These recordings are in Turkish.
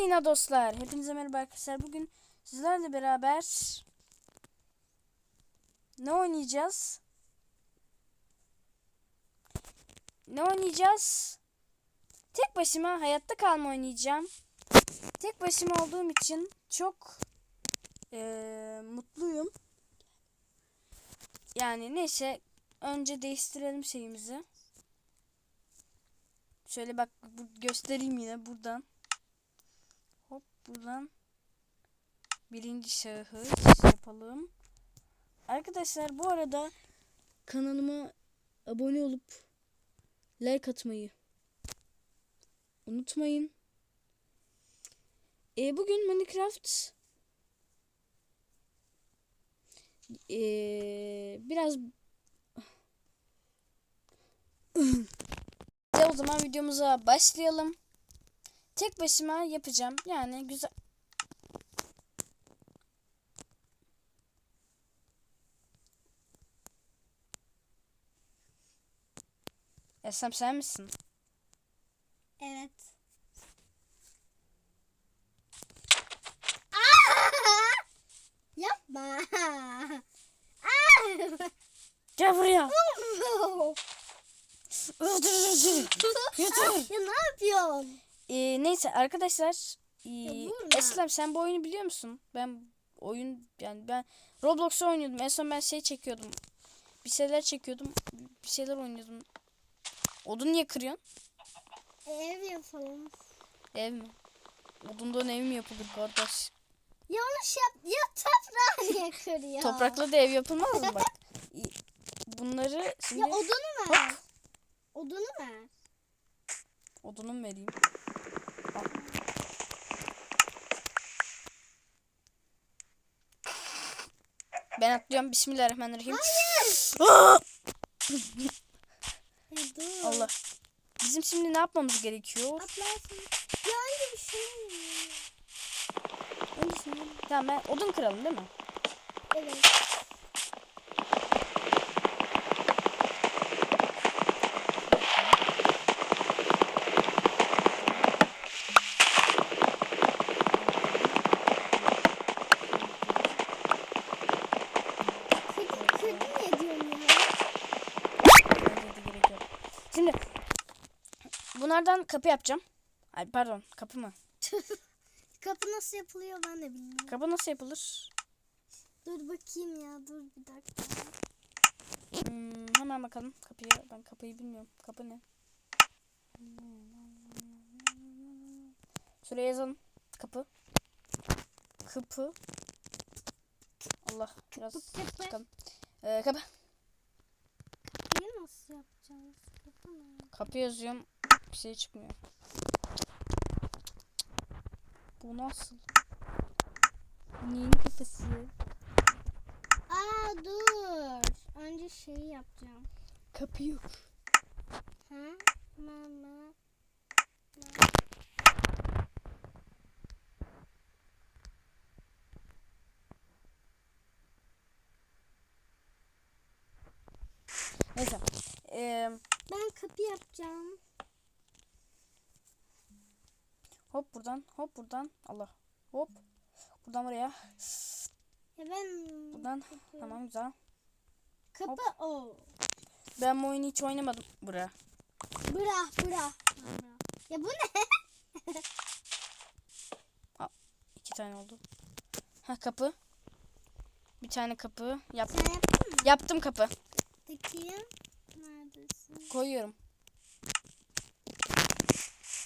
Lina dostlar. Hepinize merhaba arkadaşlar. Bugün sizlerle beraber ne oynayacağız? Ne oynayacağız? Tek başıma hayatta kalma oynayacağım. Tek başıma olduğum için çok eee, mutluyum. Yani neyse önce değiştirelim şeyimizi. Şöyle bak göstereyim yine buradan. Buradan birinci şahıs yapalım. Arkadaşlar bu arada kanalıma abone olup like atmayı unutmayın. E, bugün Minecraft e, biraz o zaman videomuza başlayalım. Tek başıma yapacağım. Yani güzel. Esem sen misin? Evet. Yapma. Gel buraya. ya ne yapıyorsun? Ee, neyse arkadaşlar. ee. Eslem sen bu oyunu biliyor musun? Ben oyun yani ben Roblox oynuyordum. En son ben şey çekiyordum. Bir şeyler çekiyordum. Bir şeyler oynuyordum. Odun niye kırıyorsun? Ev yapalım. Ev mi? Odundan ev mi yapılır kardeş? Yanlış yap. Ya toprağı niye kırıyor? Toprakla da ev yapılmaz mı bak? Bunları şimdi Ya odunu ver. Odunu ver. odunu vereyim? Ben atlıyorum. Bismillahirrahmanirrahim. Allah. Bizim şimdi ne yapmamız gerekiyor? Atlarsın. Ya önce bir şey Öncesinde- Tamam ben odun kıralım değil mi? Evet. Kırdın, kırdın ne diyorsun ya? Bence de gerek yok. Şimdi bunlardan kapı yapacağım. Ay pardon kapı mı? Kapı nasıl yapılıyor ben de bilmiyorum. Kapı nasıl yapılır? Dur bakayım ya dur bir dakika. Hmm, hemen bakalım kapıya. Ben kapıyı bilmiyorum. Kapı ne? Şuraya yazalım. Kapı. Kapı. Allah biraz kapı. çıkalım. Ee, kapı. Bunu nasıl yapacağız? Kapı ne? Kapı yazıyorum. Bir şey çıkmıyor. Bu nasıl? Neyin kafası? Aa dur. Önce şeyi yapacağım. Kapı yok. Ha? Mama. Neyse. Ee, Ben kapı yapacağım. Hop buradan. Hop buradan. Allah. Hop. Buradan buraya. Ya ben Buradan. kapı. Tamam güzel. Kapı o. Ben bu oyunu hiç oynamadım. Buraya. Bırak bırak. Ya bu ne? İki tane oldu. Ha kapı. Bir tane kapı. Yap. Sen yaptın mı? Yaptım kapı. Bakayım. Neredesin? Koyuyorum.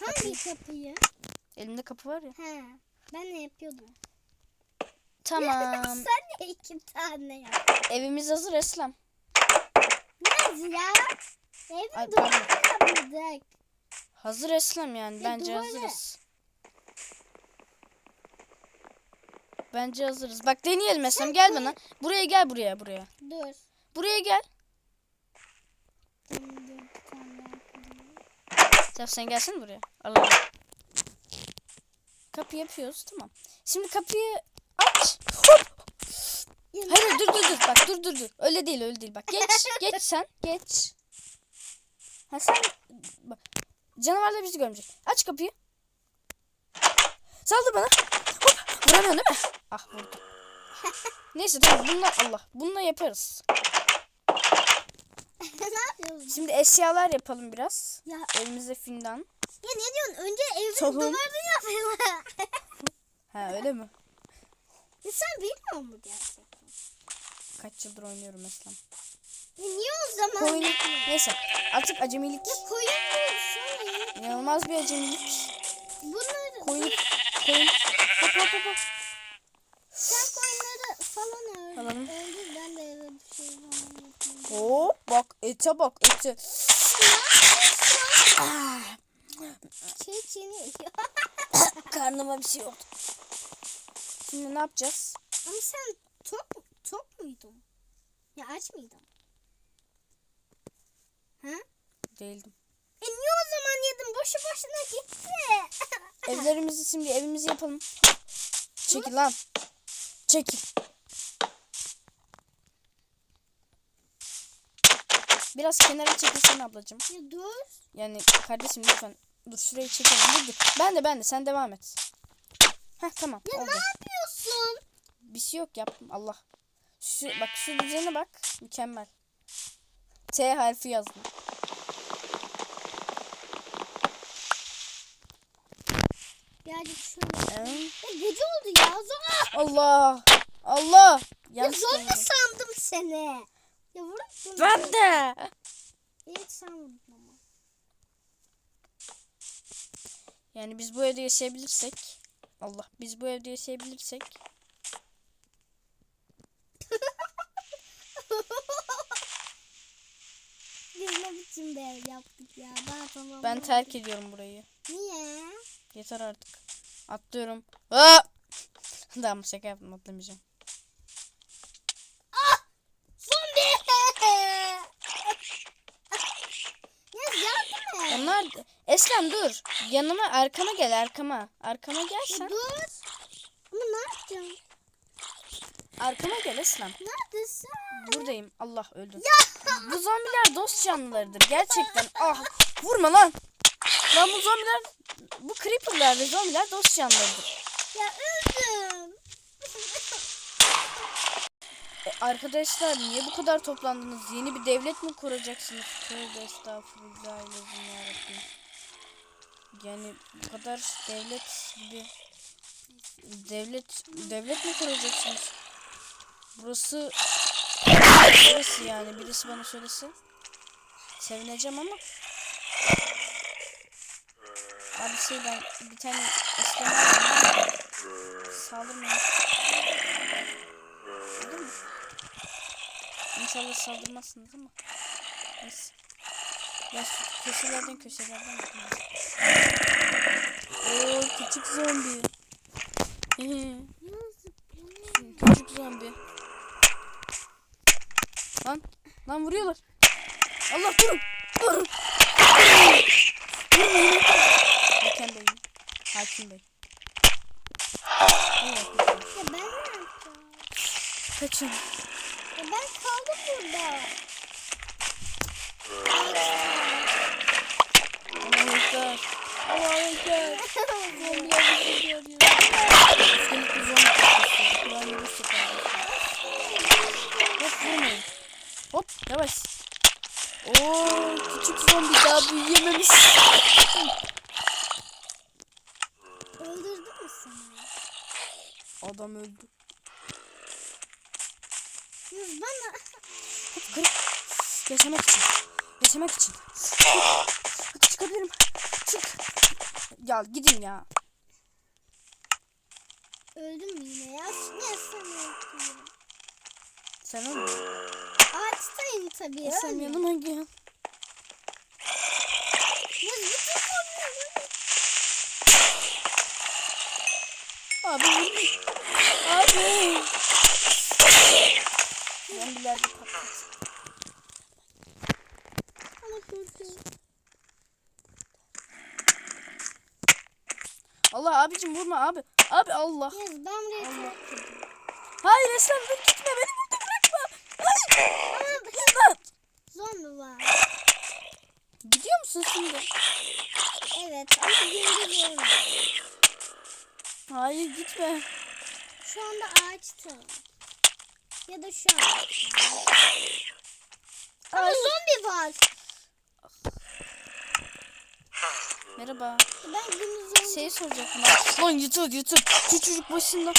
Hangi kapıyı? Elimde kapı var ya. He. Ben ne yapıyordum? Tamam. Sen de iki tane yap. Evimiz hazır Eslem. Nerede ya? Evin Ay, duvarını yapmadık. Hazır Eslem yani. Ya Bence duvarı- hazırız. Bence hazırız. Bak deneyelim Eslem. Gel bana. Buraya gel buraya buraya. Dur. Buraya gel. Dur, dur, daha yapayım. Sen, sen gelsin buraya. Alalım. Kapı yapıyoruz. Tamam. Şimdi kapıyı aç. Hop. Hayır dur dur dur. Bak dur dur dur. Öyle değil öyle değil. Bak geç. geç sen. Geç. Ha sen bak. Canavarlar bizi görmeyecek. Aç kapıyı. Saldır bana. Hop. Vuramıyorsun değil mi? Ah vurdum. Neyse tamam bununla Allah. Bununla yaparız. ne yapıyorsun? Şimdi eşyalar yapalım biraz. Ya, Elimizde findan. Ya ne diyorsun? Önce evde Tohum. duvardın yapayım. Ha öyle mi? ya sen bilmiyor musun gerçekten? Kaç yıldır oynuyorum mesela. Ya niye o zaman? Koyun. Neyse artık acemilik. Ya koyun diyorsun. İnanılmaz bir acemilik. Bunları, Koyun. Koyun. Hop hop hop. hop. sen koyunları falan öldür. Ben de eve şey yapayım. Hop bak ete bak ete. Ah, Şey çiğniyor. karnıma bir şey oldu. Şimdi ne yapacağız? Ama sen tok, tok muydun? Ya aç mıydın? Ha? Değildim. E niye o zaman yedin? Boşu boşuna gitti. Evlerimizi şimdi evimizi yapalım. Çekil lan. Çekil. Biraz kenara çekilsin ablacığım. ya dur. Yani kardeşim lütfen. Dur şurayı çekelim. Dur dur. Ben de ben de sen devam et. Heh tamam Ya oldu. ne yapıyorsun? Bir şey yok yaptım Allah. Şu, bak şu düzene bak. Mükemmel. T harfi yazdım. Birazcık şöyle. Ee, Ya gece oldu ya. Zor. Allah. Allah. Ya Yanlış zombi oldu. sandım seni. Ya vurup. Ben de. Evet sen vurdun ama. Yani biz bu evde yaşayabilirsek. Allah. Biz bu evde yaşayabilirsek. Biz ne biçim bir ev yaptık ya. Daha tamam. Ben terk ediyorum burayı. Niye? Yeter artık. Atlıyorum. Aa! Tamam şaka yaptım atlamayacağım. Zombi! ya Onlar Eslem dur. Yanıma arkama gel arkama. Arkama gelsen. dur. Ama ne yapacağım? Arkama gel Eslem. Neredesin? Buradayım. Allah öldüm. Bu zombiler dost canlılarıdır. Gerçekten. Ah vurma lan. Lan bu zombiler bu creeperlar ve zombiler dost canlılarıdır. Ya öldüm. E, arkadaşlar niye bu kadar toplandınız? Yeni bir devlet mi kuracaksınız? Tövbe estağfurullah yarabbim. Yani bu kadar devlet gibi devlet devlet mi kuracaksınız? Burası burası yani birisi bana söylese sevineceğim ama Abi şey ben bir tane aldım. Saldırmayın. Değil mi? İnşallah saldırmazsınız ama. Neyse. Ya şu köşelerden köşelerden gidiyor. Oo küçük zombi. Küçük zombi. Lan lan vuruyorlar. Allah durun. Durun. Vurmayın. Hakem Bey. Hakim Bey. Ya ben ne yapacağım? Kaçın. Ben kaldım burada. Allah ekber. Zombiler geliyor. Üstelik bir zombi kapısı. Kur'an yürüyüşü kardeşim. Hop vurmayın. Hop yavaş. Oo küçük zombi daha büyüyememiş. Öldürdün mü seni? Adam öldü. Yüz bana. Hop kırık. Yaşamak için. Yaşamak için. Hadi çıkabilirim. Çık. Ya gidin ya. Öldüm yine ya? Sen öldün? Sen öldün. Ağaçtayım tabii. Sen ölmedim. yanıma gel. Yüz bütün konuları. Abi vurmayın. Abi. Zombiler de patladı. Ama kötü. Allah abicim vurma abi. Abi Allah. Yüz ben buraya ediyorum. Hayır Eslem dur gitme beni burada bırakma. Hayır. İmdat. Zombi var. Gidiyor musun şimdi? Evet ama olmuyor. Hayır gitme. Şu anda ağaçta. Ya da şu an. Ama Ay. zombi var. Merhaba. Ben günü zombi. Şey soracaktım. Lan yeter. Şu çocuk başında.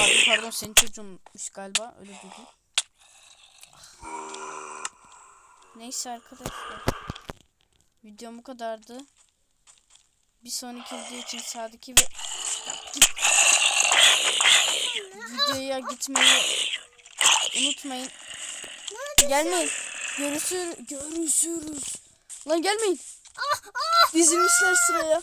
Abi pardon senin çocuğunmuş galiba. Öyle dedi. Neyse arkadaşlar. Videom bu kadardı. Bir sonraki video için sağdaki ve videoya gitmeyi unutmayın. Gelmeyin. Görüşürüz. Görüşürüz. Lan gelmeyin. Dizilmişler sıraya.